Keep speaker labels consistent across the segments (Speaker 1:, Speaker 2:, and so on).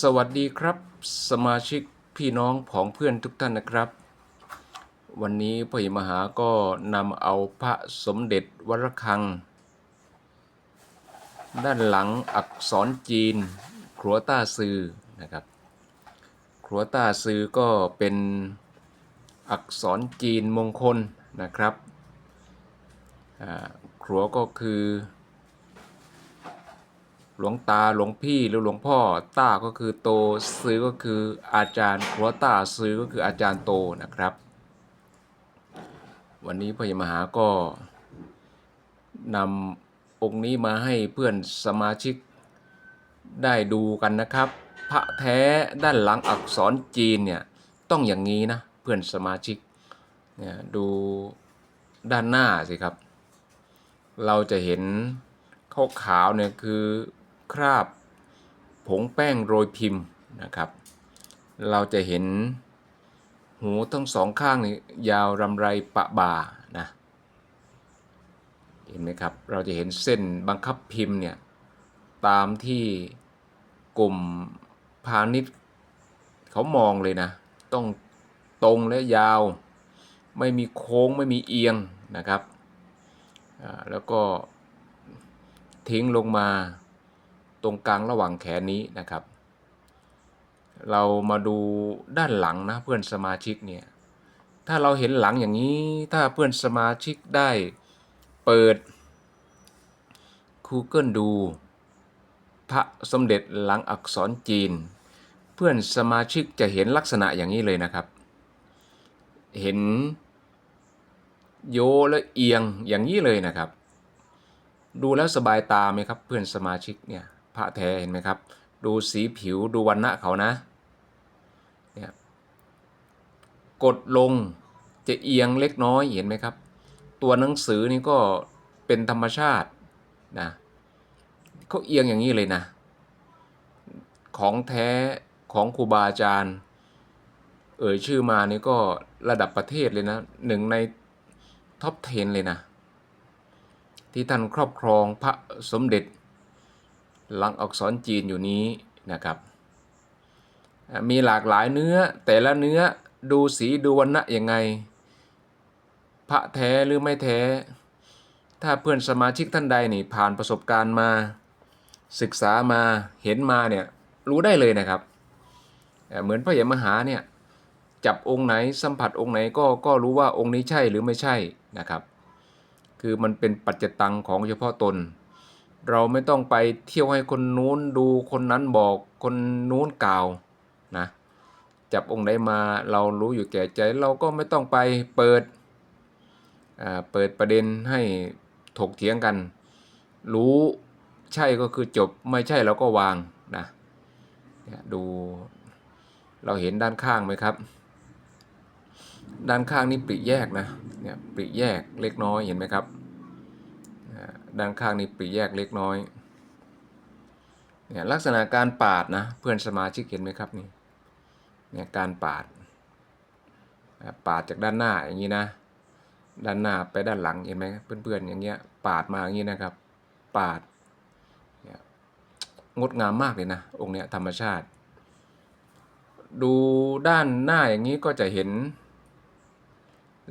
Speaker 1: สวัสดีครับ สมาชิกพี่น้องผองเพื่อนทุกท่านนะครับ วันนี้พระมหาก็นำเอาพระสมเด็จวรคัง ด้านหลังอักษรจีน ครัวต้าซือนะครับ ครัวต้าซือก็เป็นอักษรจีนมงคลนะครับครัวก็คือ หลวงตาหลวงพี่หรือหลวงพ่อต้าก็คือโตซื้อก็คืออาจารย์ครัวต้าซื้อก็คืออาจารย์โตนะครับ วันนี้พระมหาก็นำองค์นี้มาให้เพื่อนสมาชิกได้ดูกันนะครับ พระแท้ด้านหลังอักษรจีนเนี่ยต้องอย่างนี้นะเพื่อนสมาชิกเนี่ยดูด้านหน้าสิครับ เราจะเห็นขาวขาวๆเนี่ยคือ คราบผงแป้งโรยพิมพ์นะครับ เราจะเห็นหูทั้งสองข้างนี่ยาวรำไรปะบ่านะเห็นไหมครับ เราจะเห็นเส้นบังคับพิมพ์เนี่ยตามที่กลุ่มพาณิชย์เขามองเลยนะ ต้องตรงและยาว ไม่มีโค้งไม่มีเอียงนะครับ แล้วก็ทิ้งลงมา ตรงกลางระหว่างแขนนี้นะครับ เรามาดูด้านหลังนะเพื่อนสมาชิกเนี่ย ถ้าเราเห็นหลังอย่างนี้ถ้าเพื่อนสมาชิกได้เปิด Google ดู พระสมเด็จหลังอักษรจีน เพื่อนสมาชิกจะเห็นลักษณะอย่างนี้เลยนะครับ เห็นโยและเอียงอย่างนี้เลยนะครับ ดูแล้วสบายตาไหมครับเพื่อนสมาชิกเนี่ย พระแท้เห็นไหมครับ ดูสีผิวดูวันณะเขานะเนี่ยกดลงจะเอียงเล็กน้อยเห็นไหมครับ ตัวหนังสือนี่ก็เป็นธรรมชาตินะเขาเอียงอย่างนี้เลยนะ ของแท้ของครูบาอาจารย์ เอ่ยชื่อมานี่ก็ระดับประเทศเลยนะหนึ่งในท็อป 10 เลยนะ ที่ท่านครอบครองพระสมเด็จ หลังอักษรจีนอยู่นี้นะครับ มีหลากหลายเนื้อแต่ละเนื้อดูสีดูวรรณะยังไง พระแท้หรือไม่แท้ ถ้าเพื่อนสมาชิกท่านใดนี่ผ่านประสบการณ์มา ศึกษามาเห็นมาเนี่ยรู้ได้เลยนะครับ เหมือนพระยมหาเนี่ยจับองค์ไหนสัมผัสองค์ไหนก็ก็รู้ว่าองค์นี้ใช่หรือไม่ใช่นะครับ คือมันเป็นปัจจตังของเฉพาะตน เราไม่ต้องไปเที่ยวให้คนนู้นดูคนนั้นบอกคนนู้นกล่าวนะจับองค์ไหนมาเรารู้อยู่แก่ใจเราก็ไม่ต้องไปเปิดอ่าเปิดประเด็นให้ถกเถียงกัน รู้ใช่ก็คือจบไม่ใช่เราก็วางนะเนี่ยดูเราเห็นด้านข้างไหมครับ ด้านข้างนี่ปริแยกนะเนี่ยปริแยกเล็กน้อยเห็นไหมครับ ด้านข้างนี่ปริแยกเล็กน้อยเนี่ยลักษณะการปาดนะเพื่อนสมาชิกเห็นไหมครับนี่เนี่ยการปาดปาดจากด้านหน้าอย่างนี้นะด้านหน้าไปด้านหลังเห็นไหมเพื่อนๆอย่างเงี้ยปาดมาอย่างนี้นะครับ ปาดเนี่ยงดงามมากเลยนะองค์เนี้ยธรรมชาติ ดูด้านหน้าอย่างนี้ก็จะเห็น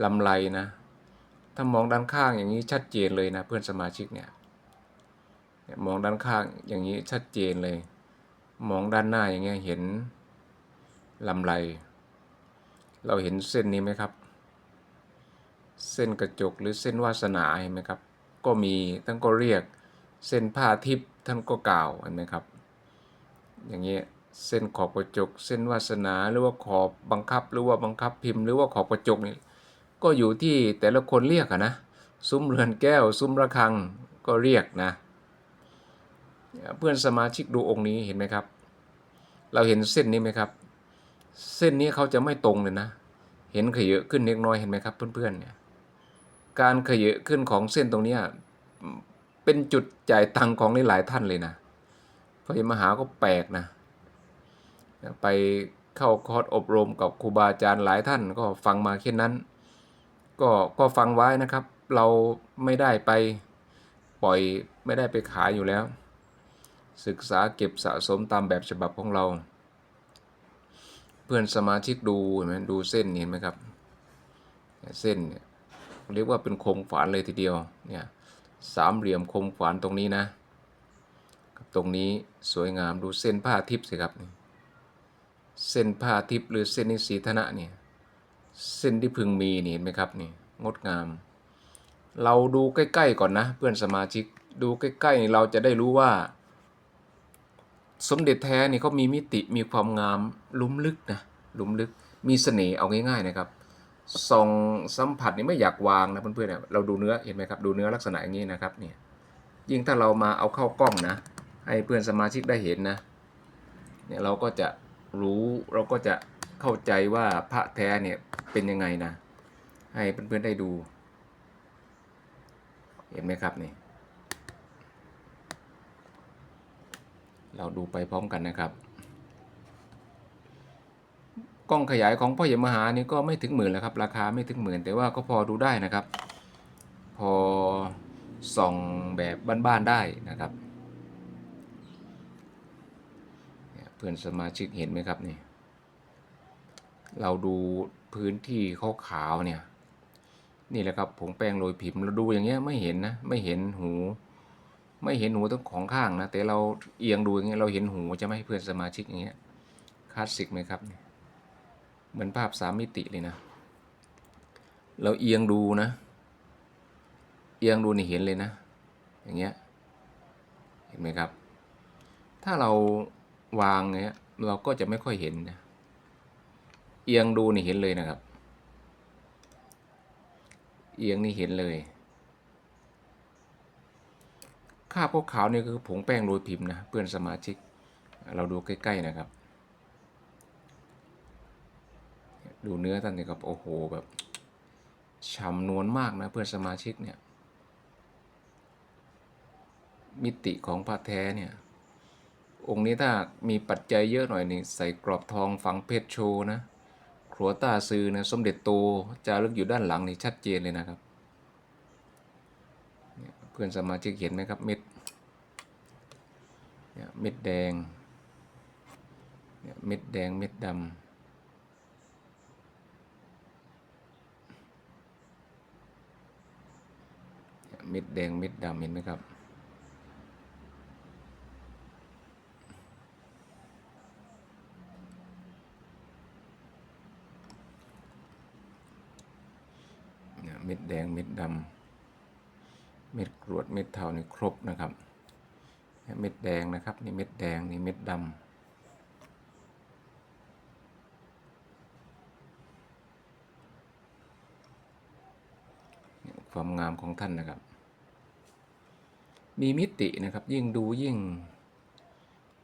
Speaker 1: ลำไรนะ ถ้ามองด้านข้างอย่างนี้ชัดเจนเลยนะเพื่อนสมาชิกเนี่ยมองด้านข้างอย่างนี้ชัดเจนเลย มองด้านหน้าอย่างเงี้ยเห็นลำไร เราเห็นเส้นนี้ไหมครับ เส้นกระจกหรือเส้นวาสนาเห็นไหมครับ ก็มีท่านก็เรียกเส้นผ้าทิพย์ท่านก็กล่าวเห็นไหมครับ อย่างเงี้ยเส้นขอบกระจก เส้นวาสนาหรือว่าขอบบังคับ หรือว่าบังคับพิมพ์หรือว่าขอบกระจกนี่ ก็อยู่ที่แต่ละคนเรียกอะนะ ซุ้มเรือนแก้ว ซุ้มระฆังก็เรียกนะ เพื่อนสมาชิกดูองค์นี้เห็นไหมครับ เราเห็นเส้นนี้ไหมครับ เส้นนี้เขาจะไม่ตรงเลยนะ เห็นขยเยอะขึ้นเล็กน้อยเห็นไหมครับ เพื่อนๆเนี่ยการขยเยอะขึ้นของเส้นตรงนี้เป็นจุดจ่ายตังของหลายๆท่านเลยนะพระมหาก็แปลกนะ ไปเข้าคอร์สอบรมกับครูบาอาจารย์หลายท่านก็ฟังมาแค่นั้น ก็ก็ฟังไว้นะครับ เราไม่ได้ไปปล่อยไม่ได้ไปขายอยู่แล้ว ศึกษาเก็บสะสมตามแบบฉบับของเรา เพื่อนสมาชิกดูเห็นไหมดูเส้นเห็นไหมครับ เส้นเนี่ยเรียกว่าเป็นโคมฝานเลยทีเดียวเนี่ยสามเหลี่ยมโคมฝานตรงนี้นะตรงนี้สวยงามดูเส้นผ้าทิพย์สิครับ เส้นผ้าทิพย์หรือเส้นนิสีธนะเนี่ย เส้นที่พึงมีนี่เห็นไหมครับนี่งดงาม เราดูใกล้ๆก่อนนะ เพื่อนสมาชิกดูใกล้ๆนี่เราจะได้รู้ว่า สมเด็จแท้นี่เขามีมิติมีความงามลุ่มลึกนะลุ่มลึกมีเสน่ห์เอาง่ายๆนะครับส่องสัมผัสนี่ไม่อยากวางนะเพื่อนๆเเราดูเนื้อเห็นไหมครับดูเนื้อลักษณะอย่างนี้นะครับเนี่ยยิ่งถ้าเรามาเอาเข้ากล้องนะ ให้เพื่อนสมาชิกได้เห็นนะเนี่ยเราก็จะรู้เราก็จะ เข้าใจว่าพระแท้เนี่ยเป็นยังไงนะ ให้เพื่อนๆได้ดู เห็นไหมครับนี่ เราดูไปพร้อมกันนะครับ กล้องขยายของพ่อใหญ่มหานี่ก็ไม่ถึงหมื่นแล้วครับ ราคาไม่ถึงหมื่นแต่ว่าก็พอดูได้นะครับ พอส่องแบบบ้านๆได้นะครับเนี่ยเพื่อนสมาชิกเห็นไหมครับนี่ เราดูพื้นที่ขาวๆเนี่ย นี่แหละครับผงแป้งโรยพิมเราดูอย่างเงี้ยไม่เห็นนะไม่เห็นหู ไม่เห็นหูทั้งของข้างนะแต่เราเอียงดูอย่างเงี้ยเราเห็นหูจะไม่ให้เพื่อนสมาชิกอย่างเงี้ยคลาสสิกไหมครับเนี่ยเหมือนภาพสามมิติเลยนะ เราเอียงดูนะ เอียงดูนี่เห็นเลยนะ อย่างเงี้ยเห็นไหมครับ ถ้าเราวางเงี้ยเราก็จะไม่ค่อยเห็นนะ เอียงดูนี่เห็นเลยนะครับ เอียงนี่เห็นเลยคาบขาวๆนี่คือผงแป้งโรยพิมพ์นะเพื่อนสมาชิก เราดูใกล้ๆนะครับ ดูเนื้อท่านนี่ครับโอ้โหแบบฉ่ำนวลมากนะเพื่อนสมาชิกเนี่ย มิติของพระแท้เนี่ย องค์นี้ถ้ามีปัจจัยเยอะหน่อยนี่ใส่กรอบทองฝังเพชรโชว์นะ ครัวตาซือนะสมเด็จโตจารึกอยู่ด้านหลังนี่ชัดเจนเลยนะครับ เพื่อนสมาชิกเห็นไหมครับเม็ดเม็ดแดงเม็ดแดงเม็ดดำเม็ดแดงเม็ดดำเห็นไหมครับ เนี่ยเม็ด แดงเม็ดดำเม็ดกรวดเม็ดเทานี่ครบนะครับเม็ดแดงนะครับนี่เม็ดแดงนี่เม็ดดำความงามของท่านนะครับ มีมิตินะครับ ยิ่งดูยิ่ง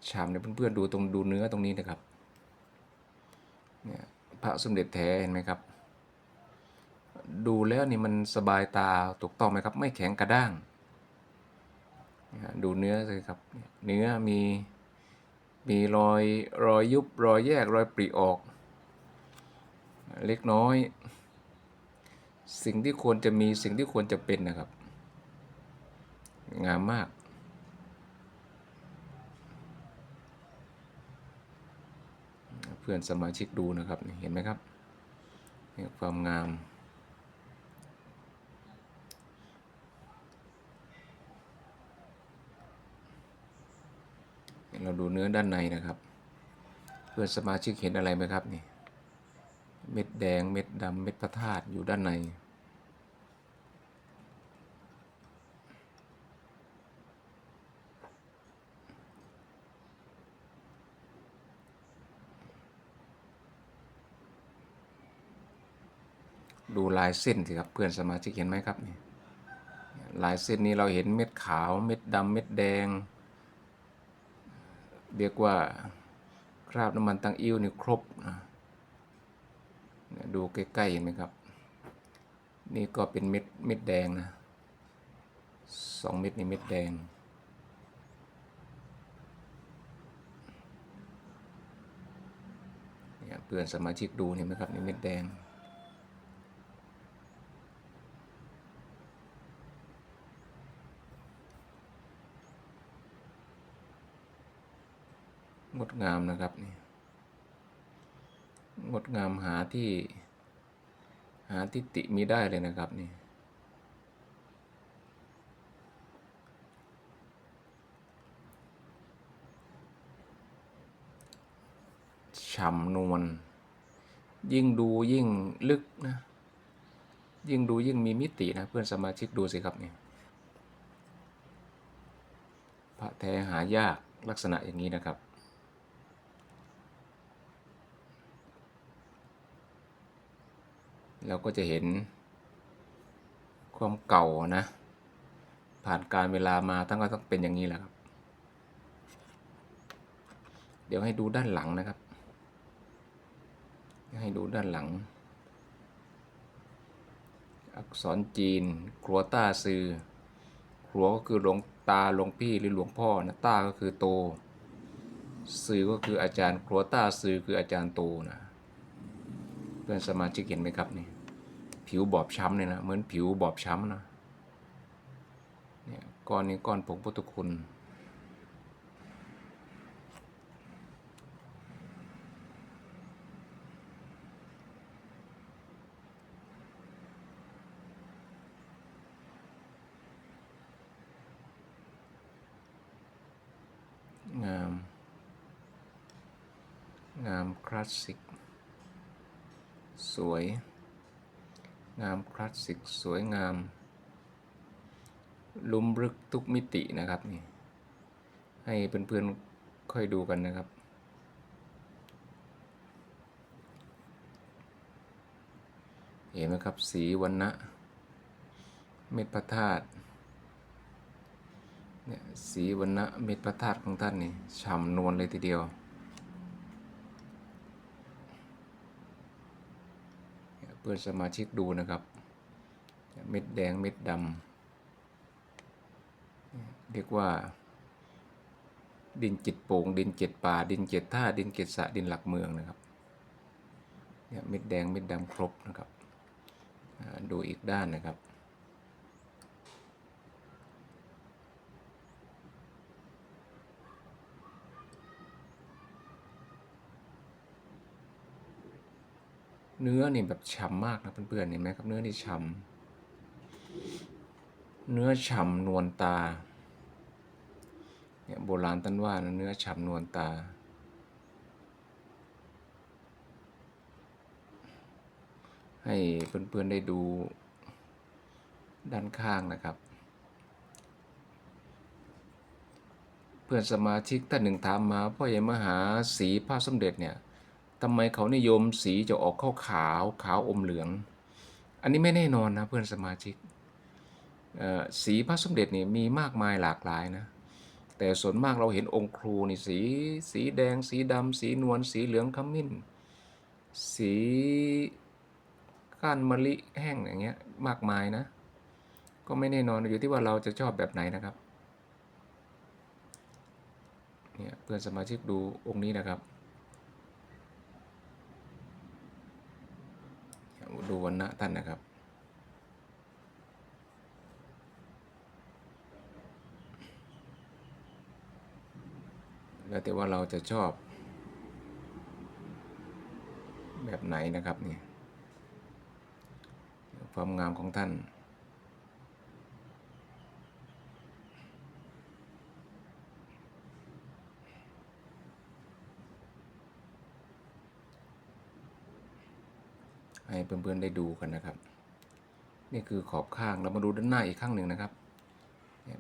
Speaker 1: ฉ่ำเนี่ยเพื่อนๆดูตรงดูเนื้อตรงนี้นะครับ เนี่ยพระสมเด็จแท้เห็นไหมครับ ดูแล้วนี่มันสบายตาถูกต้องไหมครับ ไม่แข็งกระด้าง ดูเนื้อเลยครับ เนื้อมีมีรอยรอยยุบรอยแยกรอยปริออก เล็กน้อย สิ่งที่ควรจะมีสิ่งที่ควรจะเป็นนะครับ งามมากเพื่อนสมาชิกดูนะครับ เห็นไหมครับความงาม เราดูเนื้อด้านในนะครับ เพื่อนสมาชิกเห็นอะไรไหมครับนี่ เม็ดแดง เม็ดดำเม็ดพระธาตุอยู่ด้านใน ดูลายเส้นสิครับ เพื่อนสมาชิกเห็นไหมครับนี่ลายเส้นนี้เราเห็นเม็ดขาว เม็ดดำเม็ดแดง เรียกว่าคราบน้ำมันตังอิ้วนี่ครบนะดูใกล้ๆเห็นไหมครับ นี่ก็เป็นเม็ดเม็ดแดงนะสองเม็ดนี่เม็ดแดงเนี่ยเพื่อนสมาชิกดูเห็นไหมครับนี่เม็ดแดง งดงามนะครับนี่งดงามหาที่ หาทิฏฐิมีได้เลยนะครับนี่ฉ่ำนวลยิ่งดูยิ่งลึกนะ ยิ่งดูยิ่งมีมิตินะ เพื่อนสมาชิกดูสิครับนี่พระแท้หายากลักษณะอย่างนี้นะครับ เราก็จะเห็นความเก่านะ ผ่านการเวลามาทั้งก็ต้องเป็นอย่างนี้แหละครับ เดี๋ยวให้ดูด้านหลังนะครับ ให้ดูด้านหลัง อักษรจีน ครัวต้าซือครัวก็คือหลวงตาหลวงพี่หรือหลวงพ่อนะต้าก็คือโตซือก็คืออาจารย์ ครัวต้าซือคืออาจารย์โตนะ พื่อนสมาชิกเห็นไหมครับนี่ผิวบอบช้ำเลยนะเหมือนผิวบอบช้ำนะเนี่ยก้อนนี้ก้อนผงพุทธคุณงาม งามคลาสสิก สวย งามคลาสสิกสวยงาม ลุ่มลึกทุกมิตินะครับนี่ให้เพื่อนๆค่อยดูกันนะครับเห็นไหมครับสีวันนะเม็ดพระธาตุเนี่ยสีวันนะเม็ดพระธาตุของท่านนี่ฉ่ำนวลเลยทีเดียว เพื่อนสมาชิกดูนะครับ เม็ดแดงเม็ดดำเรียกว่า ดินจิตโป่งดินเจ็ดป่า ดินเจ็ดท่าดินเจ็ดสะดินหลักเมืองนะครับเนี่ยเม็ดแดงเม็ดดำครบนะครับดูอีกด้านนะครับ เนื้อเนี่ยแบบฉ่ำมากนะเพื่อนๆเห็นไหมครับเนื้อนี่ฉ่ำเนื้อฉ่ำนวลตาเนี่ยโบราณท่านว่านะเนื้อฉ่ำนวลตา ให้เพื่อนๆได้ดูด้านข้างนะครับ เพื่อนสมาชิกท่านหนึ่งถามมาพ่อใหญ่มหาสีพระสมเด็จเนี่ย ทำไมเขานิยมสีจะออกขาวขาวขาวอมเหลือง อันนี้ไม่แน่นอนนะเพื่อนสมาชิกสีพระสมเด็จนี่มีมากมายหลากหลายนะ แต่ส่วนมากเราเห็นองค์ครูนี่สีสีแดง สีดำสีนวลสีเหลืองขมิ้น สีก้านมะลิแห้งอย่างเงี้ยมากมายนะ ก็ไม่แน่นอนอยู่ที่ว่าเราจะชอบแบบไหนนะครับเนี่ยเพื่อนสมาชิกดูองค์นี้นะครับ ดูวันนะท่านนะครับ แล้วแต่ว่าเราจะชอบ แบบไหนนะครับเนี่ยความงามของท่าน ให้เพื่อนๆได้ดูกันนะครับ นี่คือขอบข้างเรามาดูด้านหน้าอีกข้างหนึ่งนะครับ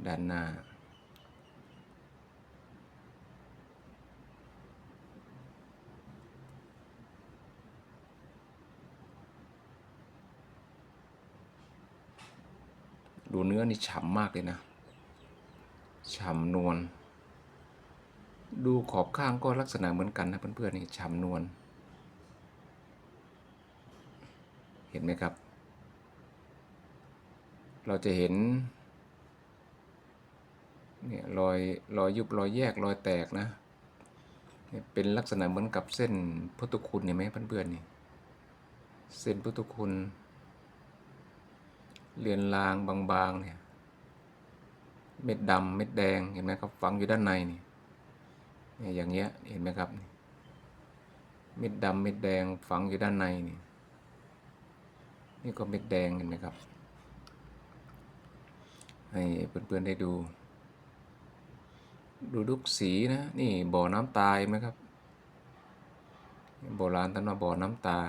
Speaker 1: ด้านหน้า ดูเนื้อนี่ฉ่ำมากเลยนะฉ่ำนวลดูขอบข้างก็ลักษณะเหมือนกันนะเพื่อนๆนี่ฉ่ำนวล เห็นไหมครับ เราจะเห็นเนี่ยรอยรอยยุบรอยแยกรอยแตกนะเนี่ยเป็นลักษณะเหมือนกับเส้นพุทธคุณเห็นไหมเพื่อนๆนี่เส้นพุทธคุณเลือนลางบางๆเนี่ยเม็ดดำเม็ดแดงเห็นไหมครับฝังอยู่ด้านในนี่เนี่ยอย่างเงี้ยเห็นไหมครับเม็ดดำเม็ดแดงฝังอยู่ด้านในนี่ นี่ก็เม็ดแดงเห็นไหมครับ ให้เพื่อนๆได้ดู ดูลูกสีนะ นี่บ่อน้ำตายไหมครับโบราณท่านว่าบ่อน้ำตา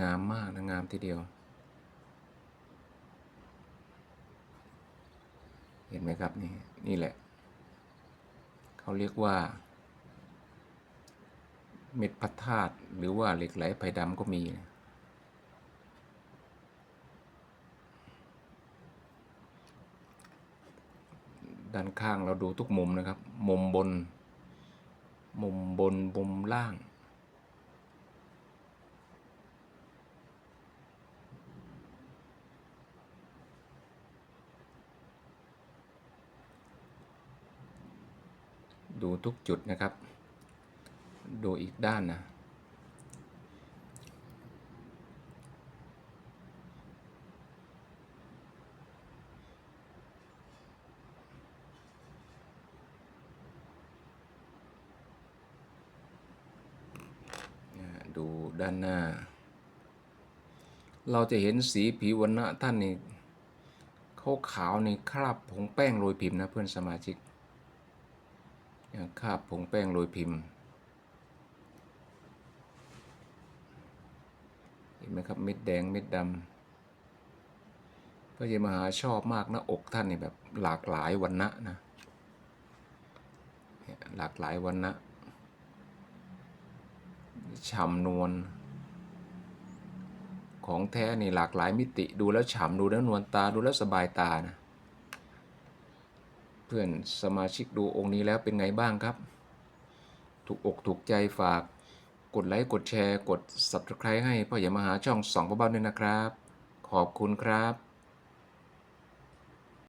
Speaker 1: งามมากนะงามทีเดียว ห็นไหมครับนี่นี่แหละ เขาเรียกว่า เม็ดพัดธาตุหรือว่าเหล็กไหลไผ่ดำก็มีนะด้านข้างเราดูทุกมุมนะครับ มุมบน มุมบน มุมล่าง ดูทุกจุดนะครับ ดูอีกด้านนะ ดูด้านหน้า เราจะเห็นสีผิววรรณะท่านนี่เขาขาวในคราบผงแป้งโรยพิมพ์นะเพื่อนสมาชิก อย่างคาบผงแป้งโรยพิมพ์ เห็นไหมครับเม็ดแดงเม็ดดำพระเยมหาชอบมากหน้าอกท่านนี่แบบหลากหลายวันนะนะหลากหลายวันนะฉ่ำนวลของแท้นี่หลากหลายมิติดูแล้วฉ่ำดูแล้วนวลตาดูแล้วสบายตานะ เพื่อนสมาชิกดูองค์นี้แล้วเป็นไงบ้างครับ ถูกอกถูกใจฝาก กดไลค์กดแชร์ กด Subscribe ให้พ่อใหญ่มหาช่องสองพ่อบ้านด้วยนะครับ ขอบคุณครับ